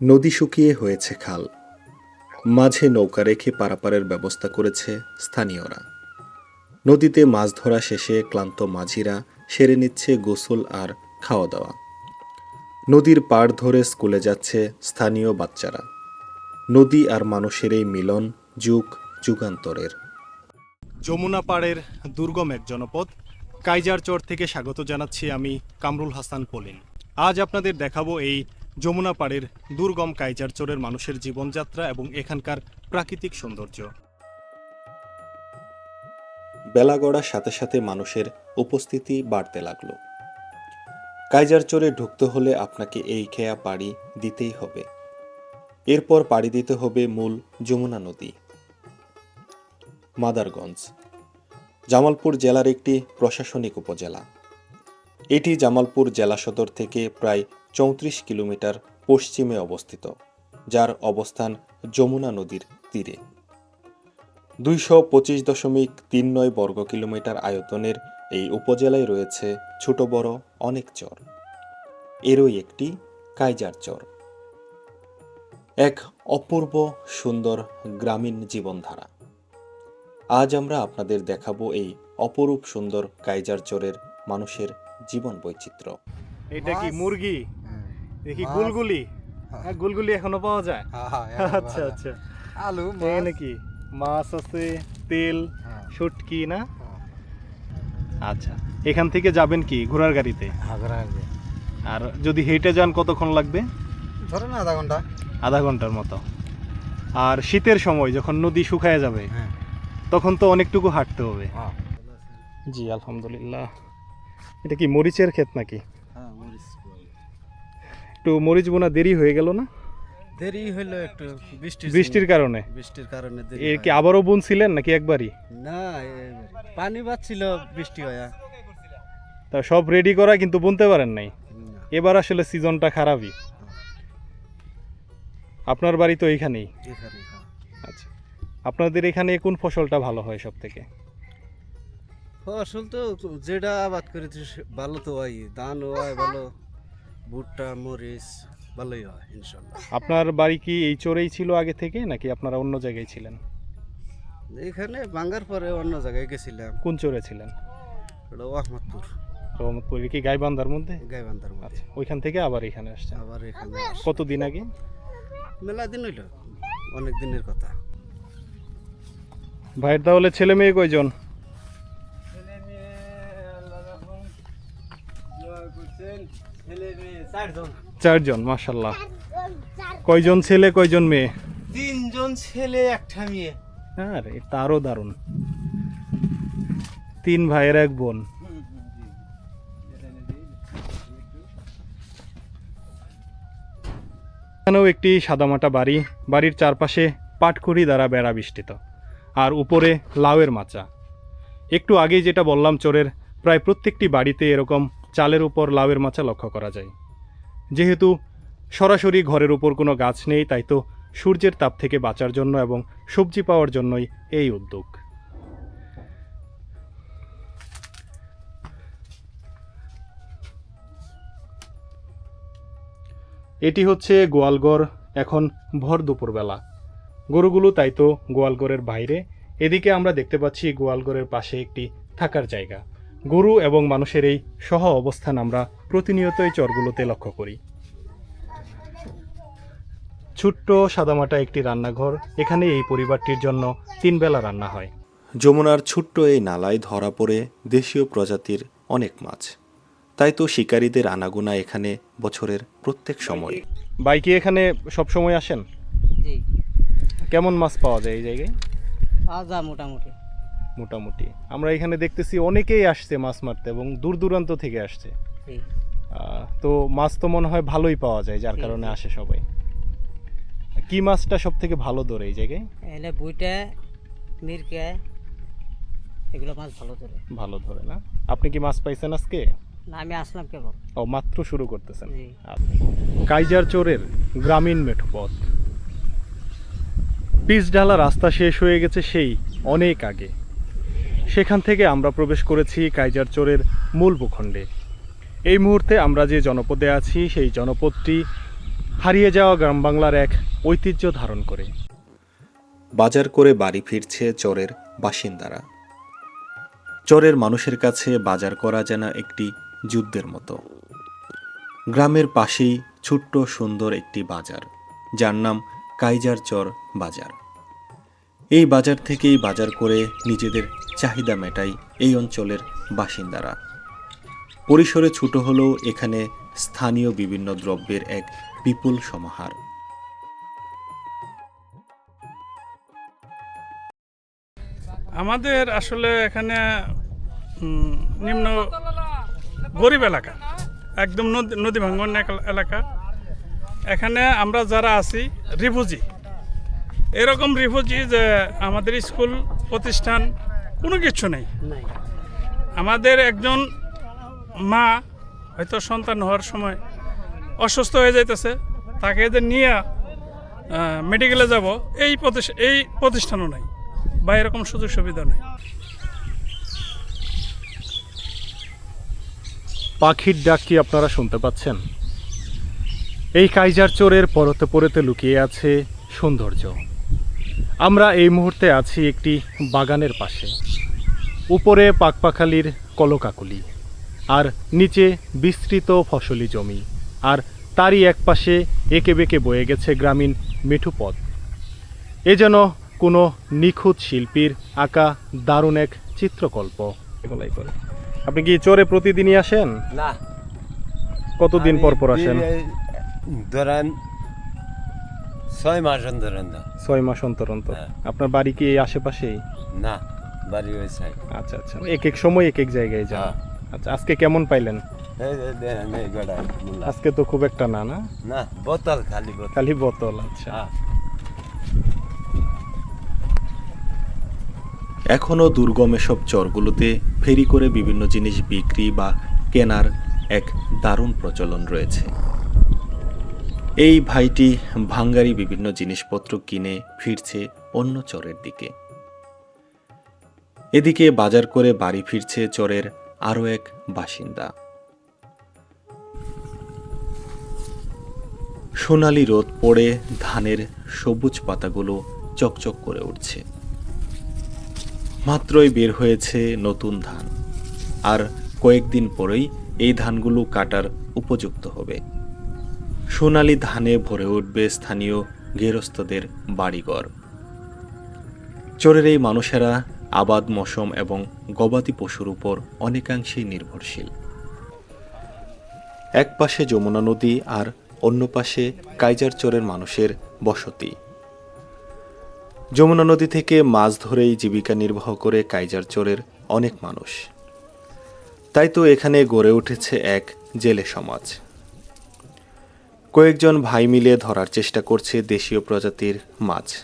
নদী শুকিয়ে হয়েছে খাল। মাঝে নৌকা রেখে পারাপারের ব্যবস্থা করেছে স্থানীয়রা। নদীতে মাছ ধরা শেষে ক্লান্ত মাঝিরা সেরে নিচ্ছে গোসল আর খাওয়া দাওয়া নদীর পাড় ধরে স্কুলে যাচ্ছে স্থানীয় বাচ্চারা। নদী আর মানুষের এই মিলন যুগ যুগান্তরের। যমুনা পাড়ের দুর্গম এক জনপদ কাইজারচর থেকে স্বাগত জানাচ্ছি আমি কামরুল হাসান পলিন। আজ আপনাদের দেখাবো এই যমুনা পাড়ের দুর্গম কাইজারচরের মানুষের জীবনযাত্রা এবং এখানকার প্রাকৃতিক সৌন্দর্য। বেলা গড়ার সাথে সাথে মানুষের উপস্থিতি বাড়তে লাগল। কাইজার কাইজারচরে ঢুকতে হলে আপনাকে এই খেয়া পাড়ি দিতেই হবে। এরপর পাড়ি দিতে হবে মূল যমুনা নদী, মাদারগঞ্জ। জামালপুর জেলার একটি প্রশাসনিক উপজেলা। এটি জামালপুর জেলা সদর থেকে প্রায় চৌত্রিশ কিলোমিটার পশ্চিমে অবস্থিত, যার অবস্থান যমুনা নদীর তীরে। দুইশো পঁচিশ দশমিক তিন নয় বর্গ কিলোমিটার আয়তনের এই উপজেলায় রয়েছে ছোট বড় অনেক চর। এরই একটি কাইজার চর। এক অপূর্ব সুন্দর গ্রামীণ জীবনধারা। আজ আমরা আপনাদের দেখাবো এই অপরূপ সুন্দর কাইজার চরের মানুষের জীবন বৈচিত্র্য। এটা কি মুরগি? দেখি গুলগুলি? হ্যাঁ। হ্যাঁ গুলগুলি এখনও পাওয়া যায়? হ্যাঁ, আচ্ছা আচ্ছা। আলু এখানে কি মাছ আছে তেল হ্যাঁ। শুটকি না? আচ্ছা এখান থেকে যাবেন কি ঘোড়ার গাড়িতে। আর যদি হেঁটে যান কতক্ষণ লাগবে? ধরেন আধা ঘণ্টা। আধা ঘণ্টার মতো। আর শীতের সময় যখন নদী শুকায় যাবে হ্যাঁ। তখন তো অনেকটুকু হাঁটতে হবে। হ্যাঁ। জি আলহামদুলিল্লাহ। এটা কি মরিচের ক্ষেত নাকি? হ্যাঁ একটু মরিচ বোনা দেরি হয়ে গেল না? দেরি হইল একটু বৃষ্টির বৃষ্টির কারণে? বৃষ্টির কারণে এর কি হয়। আবারও বুনছিলেন নাকি একবারই? না পানি বাচ্ছিল বৃষ্টি হয়ে তা সব রেডি করা কিন্তু বুনতে পারেন নাই? এবার আসলে সিজনটা খারাপই। আপনার বাড়ি তো এইখানেই। হ্যাঁ। আচ্ছা। আপনাদের এখানে কোন ফসলটা ভালো হয় সব থেকে ফসল তো যেটা আবাদ করেছি ভালো তো হয় ধান হয় ভালো ভুট্টা মরিচ ভালোই হয় ইনশাল্লাহ। আপনার বাড়ি কি এই চোরেই ছিল আগে থেকে নাকি আপনারা অন্য জায়গায় ছিলেন? এখানে ভাঙ্গার পরে অন্য জায়গায় গেছিলাম। কোন চোরে ছিলেন? ওটা আহমদপুর রহমতপুর কি গাইবান্ধার মধ্যে? গাইবান্ধার মধ্যে। আচ্ছা ওইখান থেকে আবার এখানে আসছেন? আবার এখানে। কতদিন আগে? মেলা দিন হইল অনেক দিনের কথা। ভাইয়ের তাহলে ছেলে মেয়ে কয়জন? চারজন। মাশাল্লাহ কয়জন ছেলে কয়জন মেয়ে? তিনজন ছেলে একটা মেয়ে। আরে তারও দারুণ। তিন ভাইয়ের এক বোন। এখানেও একটি সাদামাটা বাড়ি। বাড়ির চারপাশে পাটখড়ি দ্বারা বেড়া বিষ্টিত আর উপরে লাউয়ের মাচা। একটু আগেই যেটা বললাম চোরের প্রায় প্রত্যেকটি বাড়িতে এরকম চালের উপর লাউয়ের মাচা লক্ষ্য করা যায়। যেহেতু সরাসরি ঘরের উপর কোনো গাছ নেই, তাই তো সূর্যের তাপ থেকে বাঁচার জন্য এবং সবজি পাওয়ার জন্যই এই উদ্যোগ। এটি হচ্ছে গোয়ালঘর এখন ভর দুপুরবেলা। গরুগুলো তাই তো গোয়ালঘরের বাইরে। এদিকে আমরা দেখতে পাচ্ছি গোয়ালঘরের পাশে একটি থাকার জায়গা। গরু এবং মানুষের এই সহ অবস্থান আমরা প্রতিনিয়ত এই চরগুলোতে লক্ষ্য করি। ছোট্ট সাদামাটা একটি রান্নাঘর এখানে এই পরিবারটির জন্য তিন বেলা রান্না হয়। যমুনার ছোট্ট এই নালায় ধরা পড়ে দেশীয় প্রজাতির অনেক মাছ। তাই তো শিকারীদের আনাগোনা এখানে বছরের প্রত্যেক সময়। বাইকে এখানে সব সময় আসেন কেমন মাছ পাওয়া যায় এই জায়গায়? পাওয়া যায় মোটামুটি। মোটামুটি। আমরা এখানে দেখতেছি অনেকেই আসছে মাছ মারতে এবং দূর দূরান্ত থেকে আসছে। তো মাছ তো মনে হয় ভালোই পাওয়া যায় যার কারণে আসে সবাই। কি মাছটা সব থেকে ভালো ধরে এই জায়গায়? এলে বুইটা মিরকে এগুলো মাছ ভালো ধরে। ভালো ধরে না? আপনি কি মাছ পাইছেন আজকে? না আমি আসলাম কেবল। ও মাত্র শুরু করতেছেন। জি। কাইজার চোরের গ্রামীণ মেঠোপথ পিচ ঢালা রাস্তা শেষ হয়ে গেছে সেই অনেক আগে। সেখান থেকে আমরা প্রবেশ করেছি কাইজার চোরের মূল ভূখণ্ডে। এই মুহূর্তে আমরা যে জনপদে আছি, সেই জনপদটি হারিয়ে যাওয়া গ্রাম বাংলার এক ঐতিহ্য ধারণ করে। বাজার করে বাড়ি ফিরছে চরের বাসিন্দারা। চরের মানুষের কাছে বাজার করা যেন একটি যুদ্ধের মতো। গ্রামের পাশেই ছোট্ট সুন্দর একটি বাজার, যার নাম কাইজার চর বাজার। এই বাজার থেকেই বাজার করে নিজেদের চাহিদা মেটায় এই অঞ্চলের বাসিন্দারা। পরিসরে ছোট হলেও এখানে স্থানীয় বিভিন্ন দ্রব্যের এক বিপুল সমাহার। আমাদের আসলে এখানে নিম্ন গরিব এলাকা, একদম নদী নদী ভাঙ্গন এলাকা। এখানে আমরা যারা আছি রিফুজি এরকম রিফুজি যে আমাদের স্কুল, প্রতিষ্ঠান কোনো কিছু নেই। আমাদের একজন মা হয়তো সন্তান হওয়ার সময় অসুস্থ হয়ে যাইতেছে তাকে যে নিয়ে মেডিকেলে যাব এই প্রতিষ্ঠা এই প্রতিষ্ঠানও নাই বা এরকম সুযোগ সুবিধা নেই। পাখির ডাক কি আপনারা শুনতে পাচ্ছেন? এই কাইজার চোরের পরতে পরতে লুকিয়ে আছে সৌন্দর্য। আমরা এই মুহূর্তে আছি একটি বাগানের পাশে। উপরে পাকপাখালির কলকাকুলি আর নিচে বিস্তৃত ফসলি জমি আর তারই এক পাশে এঁকে বেঁকে বয়ে গেছে গ্রামীণ মিঠু পথ এ যেন কোনো নিখুঁত শিল্পীর আঁকা দারুণ এক চিত্রকল্প। আপনি কি চোরে প্রতিদিনই আসেন? না। কতদিন পর পর আসেন? ধরেন ছয় মাস না ছয় মাস অন্তর অন্তর। হ্যাঁ। আপনার বাড়ি কি এই আশেপাশেই? না। বাড়ি ওই সাইড আচ্ছা আচ্ছা। এক এক সময় এক এক জায়গায় যান। হ্যাঁ। আচ্ছা আজকে কেমন পাইলেন। আজকে তো খুব একটা না না? না বোতল খালি বোতল। খালি বোতল আচ্ছা। হ্যাঁ। এখনও দুর্গম এসব চরগুলোতে ফেরি করে বিভিন্ন জিনিস বিক্রি বা কেনার এক দারুণ প্রচলন রয়েছে। এই ভাইটি ভাঙ্গারি বিভিন্ন জিনিসপত্র কিনে ফিরছে অন্য চরের দিকে। এদিকে বাজার করে বাড়ি ফিরছে চরের আরও এক বাসিন্দা। সোনালি রোদ পড়ে ধানের সবুজ পাতাগুলো চকচক করে উঠছে। মাত্রই বের হয়েছে নতুন ধান। আর কয়েকদিন পরেই এই ধানগুলো কাটার উপযুক্ত হবে। সোনালি ধানে ভরে উঠবে স্থানীয় গেরস্থদের বাড়িঘর। চোরের এই মানুষেরা আবাদ মশম এবং গবাদি পশুর উপর অনেকাংশেই নির্ভরশীল। এক পাশে যমুনা নদী আর অন্য পাশে কাইজার চোরের মানুষের বসতি। যমুনা নদী থেকে মাছ ধরেই জীবিকা নির্বাহ করে কাইজার চোরের অনেক মানুষ। তাই তো এখানে গড়ে উঠেছে এক জেলে সমাজ। কয়েকজন ভাই মিলে ধরার চেষ্টা করছে দেশীয় প্রজাতির মাছ।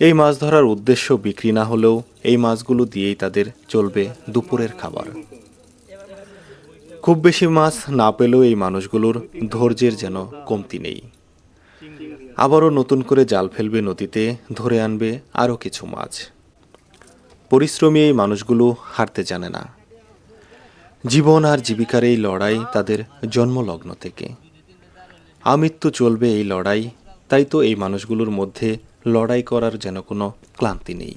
এই মাছ ধরার উদ্দেশ্য বিক্রি না হলেও এই মাছগুলো দিয়েই তাদের চলবে দুপুরের খাবার। খুব বেশি মাছ না পেলেও এই মানুষগুলোর ধৈর্যের যেন কমতি নেই। আবারও নতুন করে জাল ফেলবে নদীতে, ধরে আনবে আরও কিছু মাছ। পরিশ্রমী এই মানুষগুলো হারতে জানে না। জীবন আর জীবিকার এই লড়াই তাদের জন্মলগ্ন থেকে। আমৃত্যু চলবে এই লড়াই, তাই তো এই মানুষগুলোর মধ্যে লড়াই করার যেন কোনো ক্লান্তি নেই।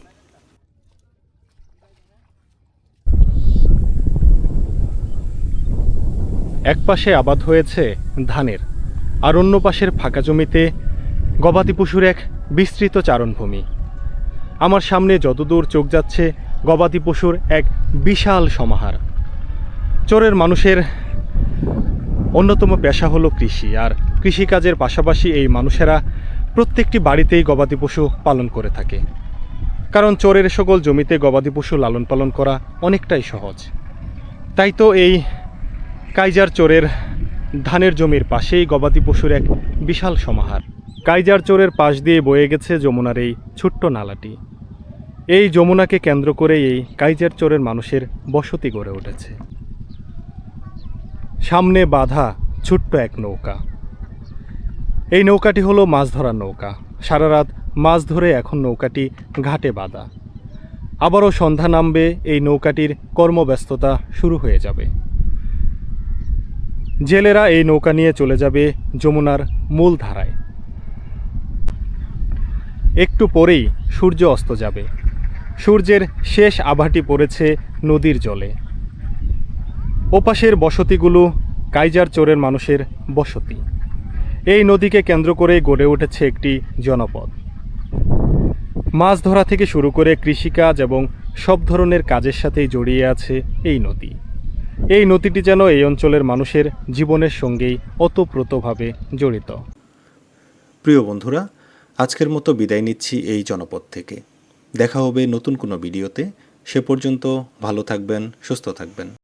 এক পাশে আবাদ হয়েছে ধানের, আর অন্য পাশের ফাঁকা জমিতে গবাদি পশুর এক বিস্তৃত চারণভূমি। আমার সামনে যতদূর চোখ যাচ্ছে, গবাদি পশুর এক বিশাল সমাহার। চোরের মানুষের অন্যতম পেশা হলো কৃষি, আর কৃষিকাজের পাশাপাশি এই মানুষেরা প্রত্যেকটি বাড়িতেই গবাদি পশু পালন করে থাকে। কারণ চোরের সকল জমিতে গবাদি পশু লালন পালন করা অনেকটাই সহজ। তাই তো এই কাইজার চোরের ধানের জমির পাশেই গবাদি পশুর এক বিশাল সমাহার। কাইজার চোরের পাশ দিয়ে বয়ে গেছে যমুনার এই ছোট্ট নালাটি। এই যমুনাকে কেন্দ্র করে এই কাইজার চোরের মানুষের বসতি গড়ে উঠেছে। সামনে বাঁধা ছোট্ট এক নৌকা। এই নৌকাটি হলো মাছ ধরার নৌকা। সারা রাত মাছ ধরে এখন নৌকাটি ঘাটে বাঁধা। আবারও সন্ধ্যা নামবে, এই নৌকাটির কর্মব্যস্ততা শুরু হয়ে যাবে। জেলেরা এই নৌকা নিয়ে চলে যাবে যমুনার মূল ধারায়। একটু পরেই সূর্য অস্ত যাবে। সূর্যের শেষ আভাটি পড়েছে নদীর জলে। ওপাশের বসতিগুলো কাইজার চোরের মানুষের বসতি। এই নদীকে কেন্দ্র করে গড়ে উঠেছে একটি জনপদ। মাছ ধরা থেকে শুরু করে কৃষিকাজ এবং সব ধরনের কাজের সাথেই জড়িয়ে আছে এই নদী। এই নদীটি যেন এই অঞ্চলের মানুষের জীবনের সঙ্গেই ওতপ্রোতভাবে জড়িত। প্রিয় বন্ধুরা, আজকের মতো বিদায় নিচ্ছি এই জনপদ থেকে। দেখা হবে নতুন কোনো ভিডিওতে। সে পর্যন্ত ভালো থাকবেন, সুস্থ থাকবেন।